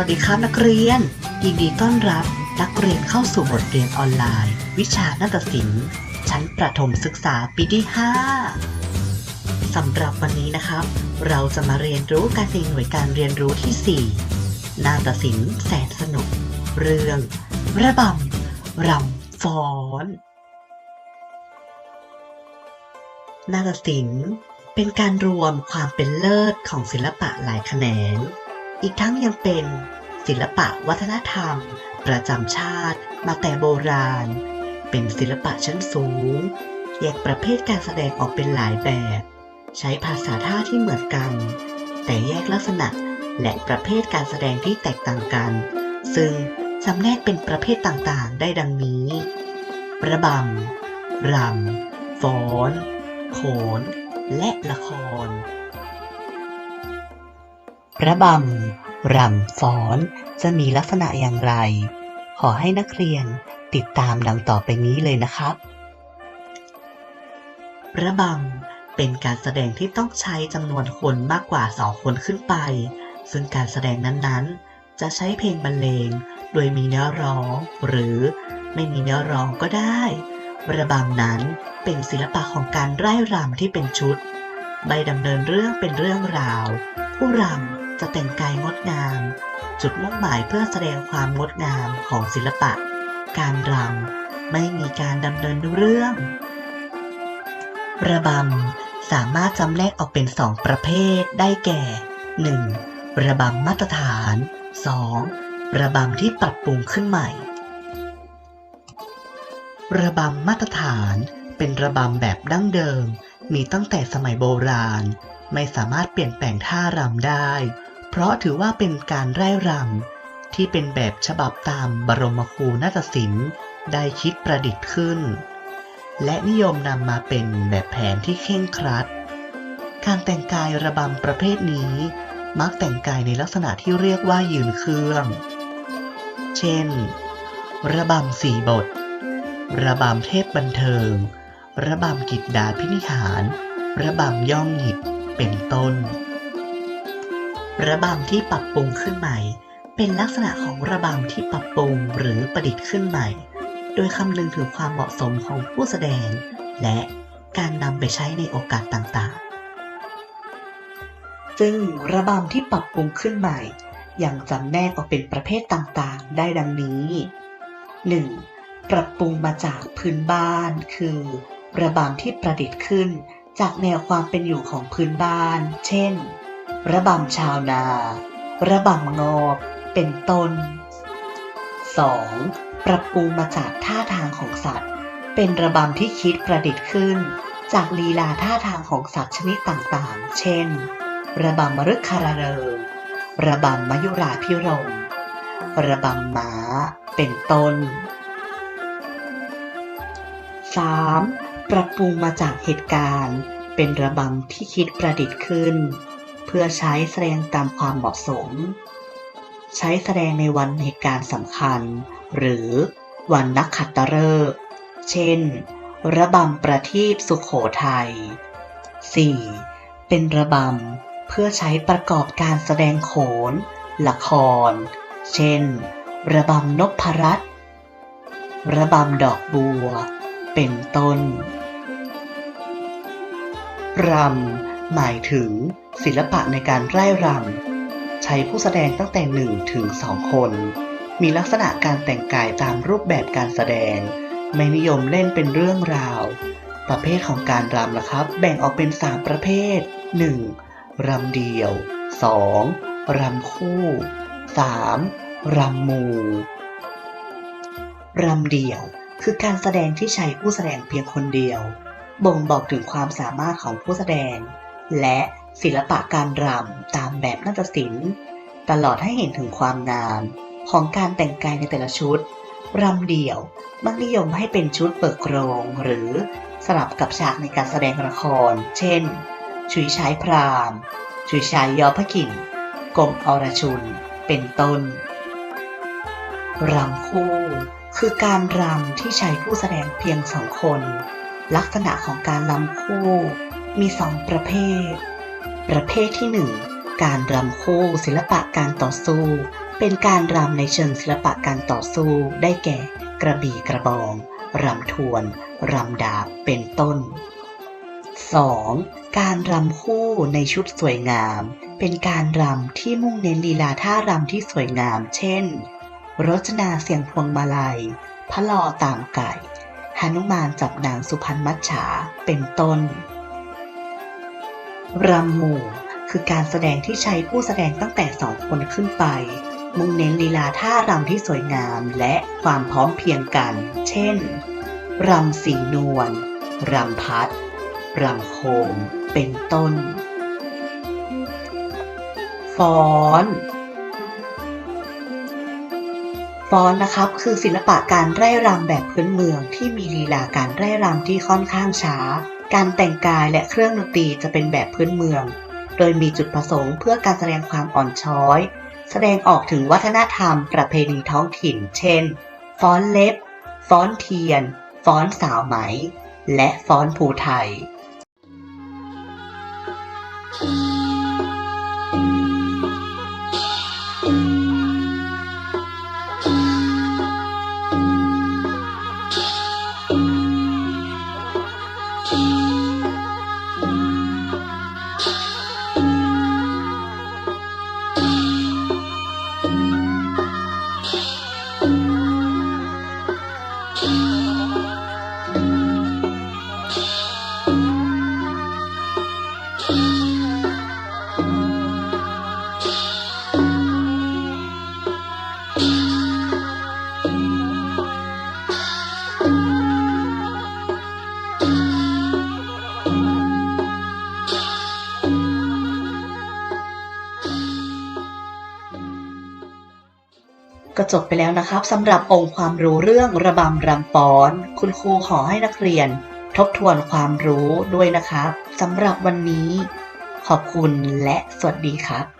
วัสดีครับนักเรียน ยินดีต้อนรับนักเรียนเข้าสู่บทเรียนออนไลน์ วิชานาฏศิลป์ ชั้นประถมศึกษาปีที่ 5 สำหรับวันนี้นะครับ เราจะมาเรียนรู้การในหน่วยการเรียนรู้ที่ 4 นาฏศิลป์แสนสนุก เรื่อง ระบำรำฟ้อน นาฏศิลป์เป็นการรวมความเป็นเลิศของศิลปะหลายแขนง อีกทั้งยังเป็นศิลปะวัฒนธรรม ประจำชาติมาแต่โบราณ เป็นศิลปะชั้นสูง แยกประเภทการแสดงออกเป็นหลายแบบ ใช้ภาษาท่าที่เหมือนกัน แต่แยกลักษณะและประเภทการแสดงที่แตกต่างกัน ซึ่งจำแนกเป็นประเภทต่างๆ ได้ดังนี้ระบำรำฟ้อน โขน และละคร พระบำรำฟ้อนจะมีลักษณะอย่างไร ขอให้นักเรียนติดตามดังต่อไปนี้เลยนะครับ พระบำเป็นการแสดงที่ต้องใช้จำนวนคนมากกว่าสองคนขึ้นไป ซึ่งการแสดงนั้นๆ จะใช้เพลงบรรเลง โดยมีเนื้อร้อง หรือไม่มีเนื้อร้องก็ได้ระบำนั้นเป็นศิลปะของการไร่รำที่เป็นชุด ใบดำเนินเรื่องเป็นเรื่องราว ผู้รำ จะแต่งกายงดงาม จุดมุ่งหมายเพื่อแสดงความงดงามของศิลปะ การรำไม่มีการดำเนินเรื่อง ระบำสามารถจำแนกออกเป็นสองประเภทได้แก่ 1. ระบำมาตรฐาน 2. ระบำที่ปรับปรุงขึ้นใหม่ ระบำมาตรฐานเป็นระบำแบบดั้งเดิม มีตั้งแต่สมัยโบราณ ไม่สามารถเปลี่ยนแปลงท่ารำได้ เพราะถือว่าเป็นการไร่รำที่เป็นแบบฉบับตามบรมครูนาฏศิลป์ได้คิดประดิษฐ์ขึ้น และนิยมนำมาเป็นแบบแผนที่เคร่งครัด การแต่งกายระบำประเภทนี้ มักแต่งกายในลักษณะที่เรียกว่ายืนเครื่อง เช่น ระบำสี่บท ระบำเทพบันเทิง ระบำกิจดาพินิหาร ระบำย่องหยิบ เป็นต้น ระบำที่ปรับปรุงขึ้นใหม่ เป็นลักษณะของระบำที่ปรับปรุงหรือประดิษฐ์ขึ้นใหม่ โดยคำนึงถึงความเหมาะสมของผู้แสดง และการนำไปใช้ในโอกาสต่างๆ ซึ่งระบำที่ปรับปรุงขึ้นใหม่ยังจำแนกออกเป็นประเภทต่างๆ ได้ดังนี้ 1. ปรับปรุงมาจากพื้นบ้าน คือ ระบำที่ประดิษฐ์ขึ้น จากแนวความเป็นอยู่ของพื้นบ้าน เช่น ระบำชาวนา ระบำงอเป็นต้น 2. ปรับปรุงมาจากท่าทางของสัตว์ เป็นระบำที่คิดประดิษฐ์ขึ้น จากลีลาท่าทางของสัตว์ชนิดต่างๆ เช่น ระบำมฤคคารเริงระบำมยุราพิรม ระบำม้า เป็นต้น 3. ปรับปรุงมาจากเหตุการณ์ เป็นระบำที่คิดประดิษฐ์ขึ้น เพื่อใช้แสดงตามความเหมาะสม ใช้แสดงในวันเหตุการณ์สำคัญ หรือวันนักขัตฤกษ์เช่น ระบำประทีปสุขโขทัย 4. เป็นระบำเพื่อใช้ประกอบการแสดงโขน ละคร เช่น ระบำนพรัตน์ระบำดอกบัว เป็นต้น รำ หมายถึงศิลปะในการไร่รำใช้ผู้แสดงตั้งแต่หนึ่งถึงสองคน มีลักษณะการแต่งกายตามรูปแบบการแสดง ไม่นิยมเล่นเป็นเรื่องราว ประเภทของการรำนะครับ แบ่งออกเป็น 3 ประเภท 1. รำเดี่ยว 2. รำคู่ 3. รำมูรำเดี่ยวคือการแสดงที่ใช้ผู้แสดงเพียงคนเดียว บ่งบอกถึงความสามารถของผู้แสดง และศิลปะการรำตามแบบนาฏศิลป์ ตลอดให้เห็นถึงความงามของการแต่งกายในแต่ละชุดรำเดี่ยวมักนิยมให้เป็นชุดเปิดโครงหรือสลับกับฉากในการแสดงละคร เช่น ชุยชายพรามชุยชายยอพระกิ่งกรมอรชุน เป็นต้น รำคู่ คือการรำที่ใช้ผู้แสดงเพียงสองคน ลักษณะของการรำคู่ มีสองประเภท ประเภทที่หนึ่งการรำคู่ศิลปะการต่อสู้ เป็นการรำในเชิงศิลปะการต่อสู้ ได้แก่ กระบี่กระบองรำทวนรำดาบเป็นต้น 2. การรำคู่ในชุดสวยงาม เป็นการรำที่มุ่งเน้นลีลาท่ารำที่สวยงาม เช่น รจนาเสียงพวงมาลัย พระลอตามไก่หนุมานจับนางสุพรรณมัจฉาเป็นต้น รำหมู่คือการแสดงที่ใช้ผู้แสดงตั้งแต่สองคนขึ้นไป มุ่งเน้นลีลาท่ารำที่สวยงามและความพร้อมเพียงกัน เช่น รำสีนวล รำพัด รำโคม เป็นต้น ฟ้อนฟ้อนนะครับคือศิลปะการไร่รำแบบพื้นเมืองที่มีลีลาการไร่รำที่ค่อนข้างช้า การแต่งกายและเครื่องดนตรีจะเป็นแบบพื้นเมือง โดยมีจุดประสงค์เพื่อการแสดงความอ่อนช้อย แสดงออกถึงวัฒนธรรมประเพณีท้องถิ่น เช่น ฟ้อนเล็บ ฟ้อนเทียน ฟ้อนสาวไหม และฟ้อนภูไทย ก็จบไปแล้วนะครับสำหรับองค์ความรู้เรื่องระบำรำฟ้อน คุณครูขอให้นักเรียน ทบทวนความรู้ด้วยนะครับสำหรับวันนี้ ขอบคุณและสวัสดีครับ